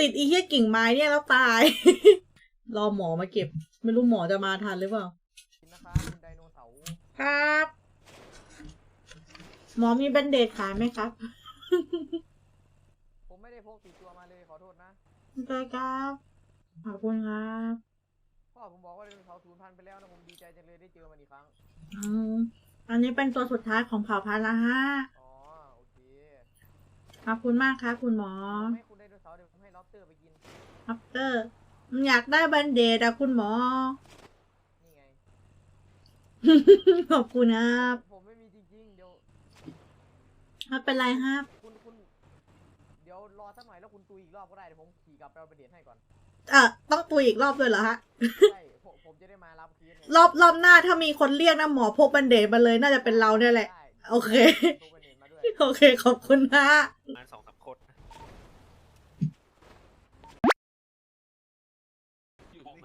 ติดอีเหี้ยกิ่งไม้เนี่ยแล้วตาย รอหมอมาเก็บ ไม่รู้หมอจะมาทันหรือเปล่านะคะคุณไดโนเสาร์ครับ หมอมีแบนเดดขายไหมครับผมไม่ได้พกติดตัวมาเลยขอโทษนะ ได้ครับ ขอบคุณครับพ่อผมบอกว่าไดโนเสาร์สูญพันธุ์ไปแล้วนะผมดีใจจังเลยได้เจอมันอีกครั้ง อืมอันนี้เป็นตัวสุดท้ายของเผ่าพันธุ์ละฮะ อ๋อ โอเค ขอบคุณมากครับคุณหมอให้คุณไดโนเสาร์เดี๋ยวผมให้ล็อบส เตอร์ไปกิน อัปเตอร์อยากได้แบนเดดอะคุณหมอ นี่ไง ขอบคุณครับผมไม่มีจริงๆ เดี๋ยว ไม่เป็นไรครับ คุณคุณ เดี๋ยวรอสักหน่อยแล้วคุณตุยอีกรอบก็ได้เดี๋ยวผมขี่กลับไปเอาประเด็นให้ก่อน เออต้องตุยอีกรอบด้วยเหรอฮะ ใช่ผมผมจะได้มารับเคสไงรอบรอบหน้าถ้ามีคนเรียกนะหมอพกแบนเดดมาเลยน่าจะเป็นเราเนี่ยแหละ ได้โอเค พกประเด็นมาด้วย โอเคขอบคุณนะประมาณสองสามคน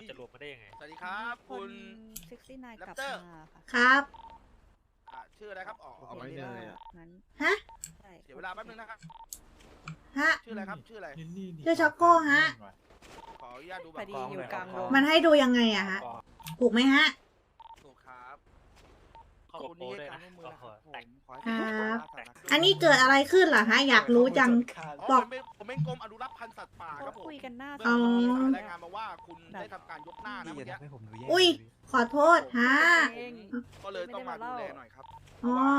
มันจะรวมมาได้ยังไง สวัสดีครับ คุคุณณซิกซี่นายกลับ Raptor มาค่ะครับ อ่าชื่ออะไรครับออกออกมานี่เดี๋ยวได้งั้นฮะ ใช่เดี๋ยวเวลาแป๊บนึงนะครับ ฮะ ชื่ออะไรครับ ชื่ออะไร ชื่อช็อกโก้ฮะ ขออนุญาตดูพบัอตรดีกองอยู่หน่อยกลางคโรรับงมันให้ดูยังไงอะฮะ ถูกไหมฮะถูกครับ ขอบคุณที่ให้ความร่วมมือนะครับผมขอให้ครับทุกคนรักษานะอันนี้เกิดอะไรขึ้นเหรอฮะ อยากรู้จังอ๋อบอกผมเป็นผมเป็นกรมอนุรักษ์พันธุ์สัตว์ป่าคเขารับผมคุยกันหน้าเบื้องต้นมีอ๋อสารรายงานมาว่าคุณได้ทำการยกหน้านะเมื่อกี้อุ้ย ขอโทษฮะ เองก็เลยต้องมาดูแลหน่อยครับเพอ๋อราะว่า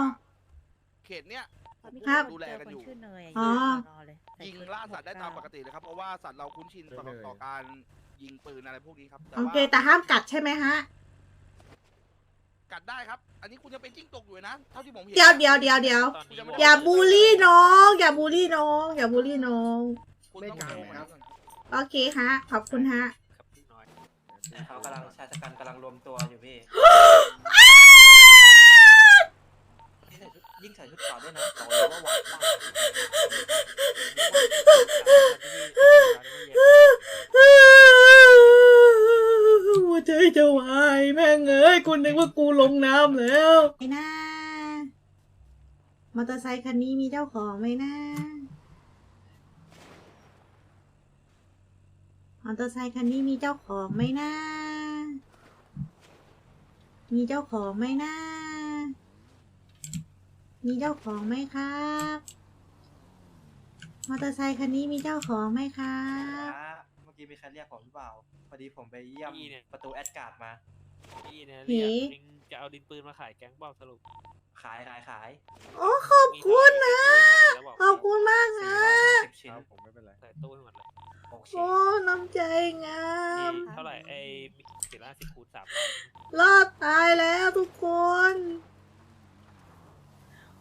เขตเนี้ย ครับดูแลกันอยู่ เจคชื่อเนยอ๋อรอเลยใส่ยิงชุล่าสัตว์ได้ตามปกติเลยครับ เพราะว่าสัตว์เราคุ้นชินต่อต่อการยิงปืนอะไรพวกนี้ครับแต่โอว่าเคแต่ห้ามกัดใช่ไหมฮะ กัดได้ครับ อันนี้คุณจะเป็นจิ้งจกอยู่นะ เท่าที่ผมเห็นเดี๋ยวเดี๋ยวเดี๋ยวเดี๋ยวตอนนี้อย่าบูลลี่น้อง อย่าบูลลี่น้อง อย่าบูลลี่น้อง คุณต้องดูมันก่อนโอเคฮะ ขอบคุณฮะครับพี่น้อยเขากำลังชายชะกันกำลังรวมตัวอยู่พี่ ยิ่งใส่ชุดเกราะด้วยนะบอกเลยว่าหวานมาก หัวใจจะวายแม่งเอ้ยกูนึกว่ากูลงน้ำแล้วไอ้น่า มอเตอร์ไซคันนี้มีเจ้าของไหมนะ มอเตอร์ไซคันนี้มีเจ้าของไหมนะ มีเจ้าของไหมนะ มีเจ้าของไหมครับ มอเตอร์ไซคันนี้มีเจ้าของไหมครับ นะเมื่อกี้มีใครเรียกผมหรือเปล่า พอดีผมไปเยี่ยมประตูแอดการ์ดมา พี่เนี่ยเรียกเองจะเอาดินปืนมาขายแก๊งเบ้าสรุป ขายขายขายโอ้ขอบคุณนะมีเท่าไหร่ขอบคุณมากสี่นะร้อยห้าสิบชิ้นผมไม่เป็นไร ใส่ตู้ให้หมดเลยหกชิ้นโอ้น้ำใจงามมีเท่าไหร่ไอ้สี่ล้านสิบคูณสามร้อยรอดตายแล้วทุกคน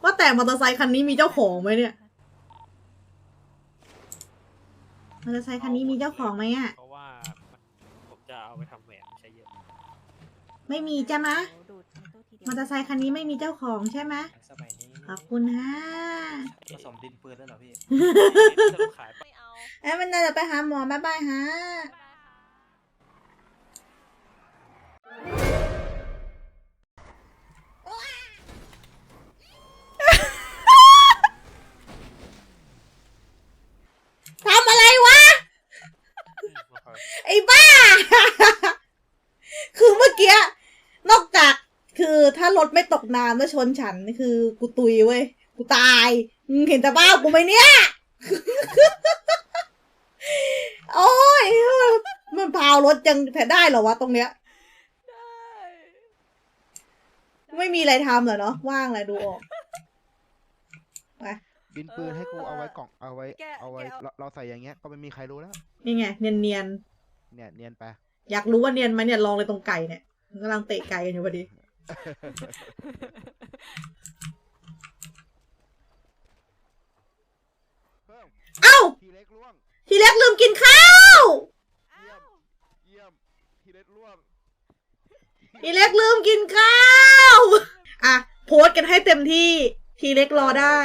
ว่าแต่มอเตอร์ไซคันนี้มีเจ้าของไหมเนี่ย มอเตอร์ไซคันนี้มีเจ้าของไหมอะ เพราะว่ามันผมจะเอาไปทำแหวนใช้เยอะ ไม่มีจ้ะมะ มอเตอร์ไซคันนี้ไม่มีเจ้าของใช่ไหมสมัยนี้ขอบคุณฮะผสมดินปืนแล้วเหรอพี่สรุปขายไปไม่เอาเอ้ยมันน่าจะไปหาหมอบ๊ายบายฮะ ทำอะไรวะ ไอ้บ้า คือเมื่อกี้ นอกจาก คือถ้ารถไม่ตกน้ำแล้วชนฉันคือกูตุยเว้ย กูตายมึงเห็นแต่บ้ากูไหมเนี่ย โอ้ย มันพาวรถยังแพ้ได้เหรอวะตรงเนี้ย ไม่มีอะไรทำเหรอเนาะ ว่างเลยดูออกบินปืนให้กูเอาไว้กล่องเอาไว้แกะเอาไว้แกะ เราเราใส่อย่างเงี้ยก็ไม่มีใครรู้แล้ว นี่ไง เนียนเนียนเนี่ยเนียนไป ๆ อยากรู้ว่าเนียนไหมเนี่ยลองเลยตรงไก่เนี่ยมันกำลังเตะไก่กันอยู่พอดีเพิ่ม เอ้า ทีเล็กล่วง ทีแรกลืมกินข้าวอร่วง ทีเล็กลืมกินข้าว อะ โพสต์กันให้เต็มที่ ทีเล็กรอได้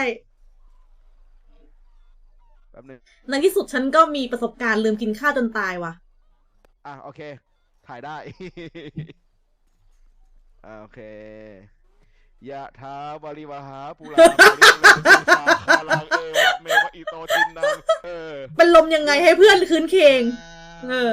แป๊บนึง ในที่สุดฉันก็มีประสบการณ์ลืมกินข้าวจนตายว่ะ อะ โอเค ถ่ายได้ โอเคยะท้าวาริวาหาปูราคาลังเออเมวาอีโตจินนังเออเป็นลมยังไงให้เพื่อนคืนเคง เออ